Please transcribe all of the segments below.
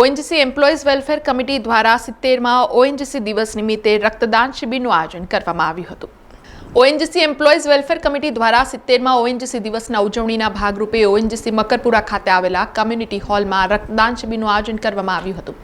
ONGC employees welfare committee દ્વારા સિત્તેરમાં ONGC દિવસ નિમિત્તે રક્તદાન શિબિરનું આયોજન કરવામાં આવ્યું હતું. ઓએનજીસી એમ્પ્લોઈઝ વેલફેર કમિટી દ્વારા સિત્તેરમાં ઓએનજીસી દિવસના ઉજવણીના ભાગરૂપે ઓએનજીસી મકરપુરા ખાતે આવેલા કમ્યુનિટી હોલમાં રક્તદાન શિબિરનું આયોજન કરવામાં આવ્યું હતું.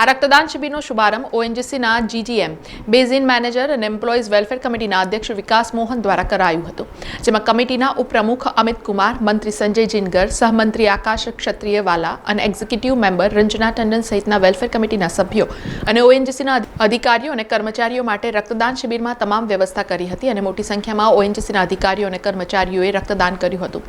આ રક્તદાન શિબિરનો શુભારંભ ઓએનજીસીના જીજીએમ બેઝિન મેનેજર અને એમ્પ્લોઈઝ વેલફેર કમિટીના અધ્યક્ષ વિકાસ મોહન દ્વારા કરાયું હતું. જેમાં કમિટીના ઉપપ્રમુખ અમિત કુમાર, મંત્રી સંજય જીનગર, સહમંત્રી આકાશ ક્ષત્રિયવાલા અને એક્ઝિક્યુટિવ મેમ્બર રંજના ટંડન સહિતના વેલફેર કમિટીના સભ્યો અને ઓએનજીસીના અધિકારીઓ અને કર્મચારીઓ માટે રક્તદાન શિબિરમાં તમામ વ્યવસ્થા કરી હતી અને મોટી સંખ્યામાં ઓએનજીસીના અધિકારીઓ અને કર્મચારીઓએ રક્તદાન કર્યું હતું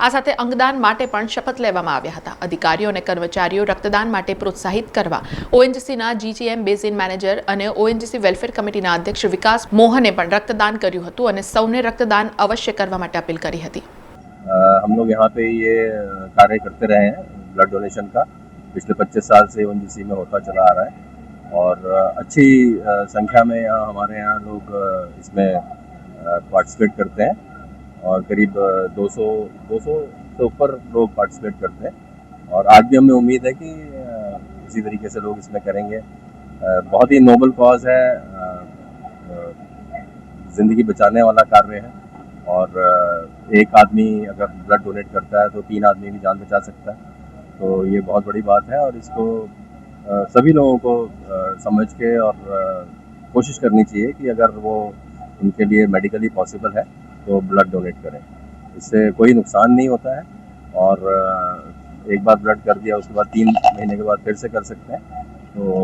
આ સાથે અંગદાન માટે પણ શપથ લેવામાં આવ્યા હતા અધિકારીઓ અને કર્મચારીઓ રક્તદાન માટે પ્રોત્સાહિત કરવા ઓએનજીસીના જીજીએમ બેઝિન મેનેજર અને ઓએનજીસી વેલફેર કમિટીના અધ્યક્ષ વિકાસ મોહને પણ રક્તદાન કર્યું હતું અને સૌને રક્તદાન અવશ્ય કરવા માટે અપીલ કરી હતી अ, हम लोग यहाँ पे ये अ, कार्य करते रहे हैं ब्लड डोनेशन का पिछले 25 साल से वन में होता चला आ रहा है और अ, अच्छी अ, संख्या में यहाँ हमारे यहाँ लोग अ, इसमें पार्टिसिपेट करते हैं और करीब अ, 200 200 से ऊपर लोग पार्टिसिपेट करते हैं। और आज भी हमें उम्मीद है कि इसी तरीके से लोग इसमें करेंगे। बहुत ही नोबल कॉज है। ज़िंदगी बचाने वाला कार्य है। और एक आदमी अगर ब्लड डोनेट करता है तो तीन आदमी की जान बचा सकता है। तो ये बहुत बड़ी बात है और इसको सभी लोगों को समझ के और कोशिश करनी चाहिए कि अगर वो उनके लिए मेडिकली पॉसिबल है तो ब्लड डोनेट करें इससे कोई नुकसान नहीं होता है और अ, एक बार ब्लड कर दिया उसके बाद तीन महीने के बाद फिर से कर सकते हैं तो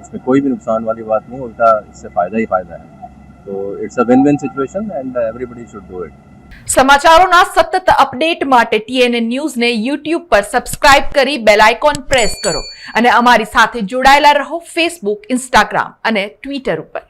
इसमें कोई भी नुकसान वाली बात नहीं उल्टा इससे फ़ायदा ही फ़ायदा है तो it's a win win situation and everybody should do it સમાચારોના સતત અપડેટ માટે ટીએનએ ન્યૂઝને યુટ્યુબ પર સબસ્ક્રાઇબ કરી બેલ આઇકોન પ્રેસ કરો અને અમારી સાથે જોડાયેલા રહો ફેસબુક ઇન્સ્ટાગ્રામ અને ટ્વિટર ઉપર